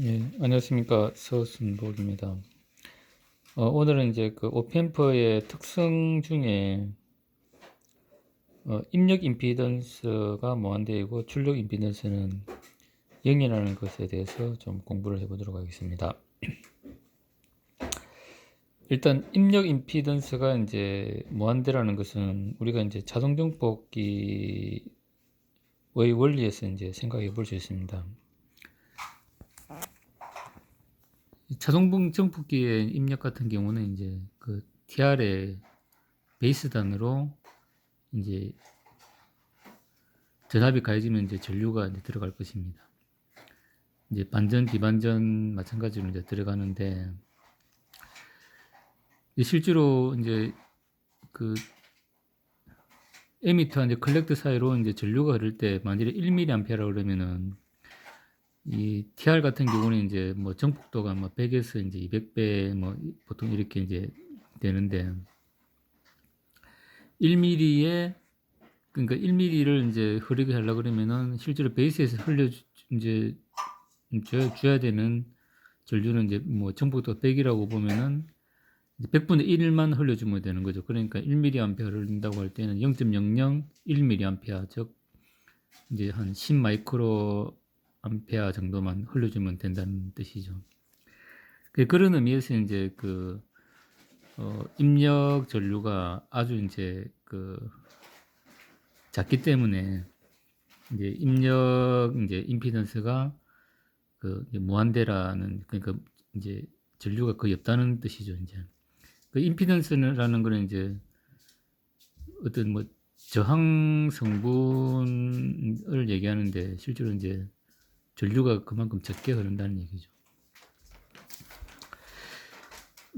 예, 안녕하십니까. 서순복입니다. 어, 오늘은 이제 그 오펜퍼의 특성 중에 어, 입력 임피던스가 무한대이고 출력 임피던스는 0이라는 것에 대해서 좀 공부를 해보도록 하겠습니다. 일단 입력 임피던스가 이제 무한대라는 것은 우리가 이제 자동 정폭기의 원리에서 이제 생각해 볼 수 있습니다. 자동봉 정폭기의 입력 같은 경우는 이제 그 TR의 베이스 단으로 이제 전압이 가해지면 이제 전류가 이제 들어갈 것입니다. 이제 반전, 비반전 마찬가지로 이제 들어가는데 실제로 이제 그 에미터 이제 컬렉터 사이로 이제 전류가 흐를 때 만일에 1mA라 그러면은 이 TR 같은 경우는 이제 뭐 정폭도가 뭐 100에서 이제 200배 뭐 보통 이렇게 이제 되는데 1mm에 그러니까 1mm를 이제 흐르게 하려고 그러면은 실제로 베이스에서 흘려 이제 줘야, 되는 전류는 이제 뭐 정폭도 100이라고 보면은 100분의 1만 흘려주면 되는 거죠. 그러니까 1mA 흐른다고 할 때는 0.00 1mA 즉 이제 한 10마이크로 암페아 정도만 흘려주면 된다는 뜻이죠. 그 그런 의미에서 이제 그 어, 입력 전류가 아주 이제 그 작기 때문에 이제 입력 이제 임피던스가 그 무한대라는 그러니까 이제 전류가 거의 없다는 뜻이죠. 이제 그 임피던스라는 거는 이제 어떤 뭐 저항 성분을 얘기하는데 실제로 이제 전류가 그만큼 적게 흐른다는 얘기죠.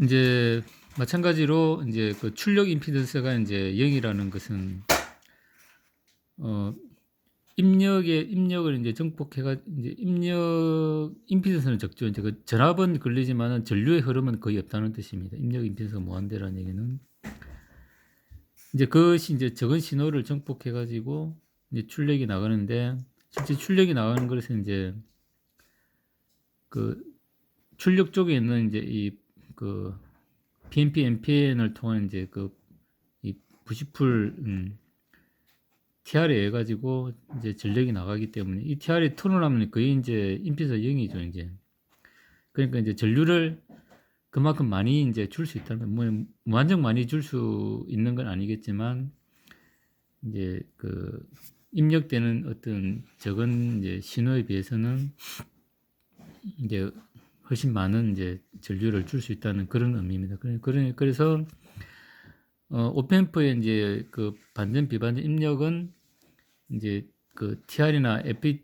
이제 마찬가지로 이제 그 출력 임피던스가 이제 0이라는 것은 어 입력의 입력을 이제 정폭해가 이제 입력 임피던스는 적죠. 이제 그 전압은 걸리지만은 전류의 흐름은 거의 없다는 뜻입니다. 입력 임피던스가 무한대라는 얘기는 이제 그것이 이제 적은 신호를 정폭해 가지고 이제 출력이 나가는데 실제 출력이 나가는 것은 이제 그 출력 쪽에 있는 이제 이 그 PNP, NPN을 통한 이제 그 이 부시풀 음, TR에 의해 가지고 이제 전력이 나가기 때문에 이 TR이 턴을 하면 거의 이제 인피서 0이죠 이제. 그러니까 이제 전류를 그만큼 많이 이제 줄 수 있다면 뭐 무한정 많이 줄 수 있는 건 아니겠지만 이제 그 입력되는 어떤 적은 이제 신호에 비해서는 이제 훨씬 많은 이제 전류를 줄 수 있다는 그런 의미입니다. 그래서 어, 오펜프의 이제 그 반전 비반전 입력은 이제 그 TR이나 FP,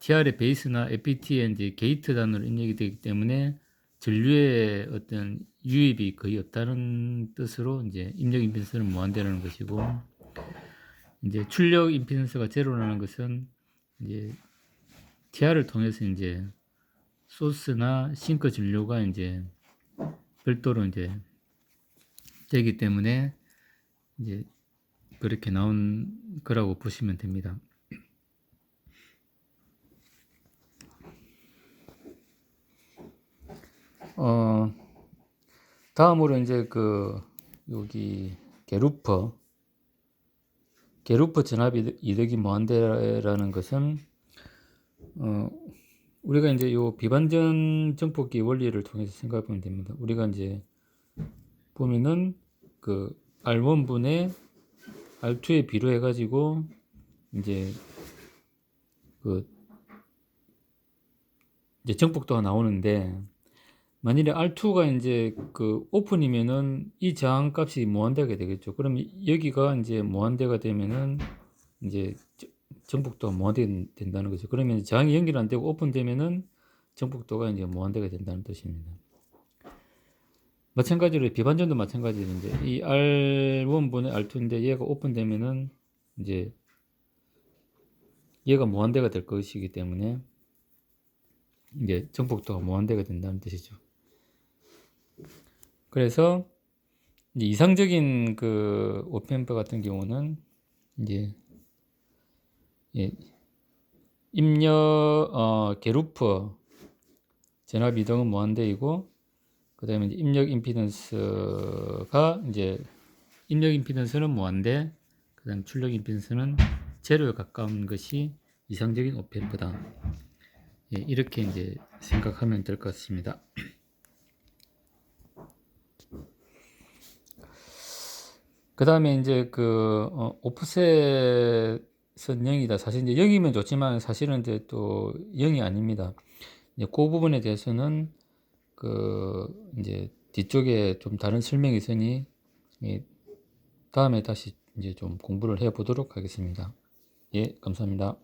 TR의 베이스나 FPT의 이제 게이트 단으로 입력이 되기 때문에 전류의 어떤 유입이 거의 없다는 뜻으로 이제 입력 임피던스는 무한대라는 것이고 이제 출력 임피던스가 제로라는 것은 이제 TR을 통해서 이제 소스나 싱크 진료가 이제 별도로 이제 되기 때문에 이제 그렇게 나온 거라고 보시면 됩니다. 어, 다음으로 이제 그 여기 게루퍼 게루퍼 전압 이득이 무한대라는 것은 어, 우리가 이제 요 비반전 정폭기 원리를 통해서 생각해 보면 됩니다. 우리가 이제 보면은 그 R1 분의 R2에 비례해 가지고 이제 그 이제 정폭도가 나오는데 만일에 R2가 이제 그 오픈이면은 이 저항 값이 무한대가 되겠죠. 그럼 여기가 이제 무한대가 되면은 이제 정폭도가 무한대 된다는 거죠. 그러면 저항이 연결 안 되고 오픈되면은 정폭도가 이제 무한대가 된다는 뜻입니다. 마찬가지로 비반전도 마찬가지로 이제 이 R1분의 R2인데 얘가 오픈되면은 이제 얘가 무한대가 될 것이기 때문에 이제 정폭도가 무한대가 된다는 뜻이죠. 그래서 이상적인 그 오펜퍼 같은 경우는 이제 예, 입력 어, 게루퍼 전압 이동은 무한대이고 그다음에 이제 입력 임피던스가 이제 입력 임피던스는 무한대 그다음 출력 임피던스는 제로에 가까운 것이 이상적인 오펜프다. 예, 이렇게 이제 생각하면 될 것 같습니다. 그 다음에 이제 그 어, 오프셋은 0이다. 사실 이제 0이면 좋지만 사실은 이제 또 0이 아닙니다. 이제 그 부분에 대해서는 그 이제 뒤쪽에 좀 다른 설명이 있으니 예, 다음에 다시 이제 좀 공부를 해 보도록 하겠습니다. 예, 감사합니다.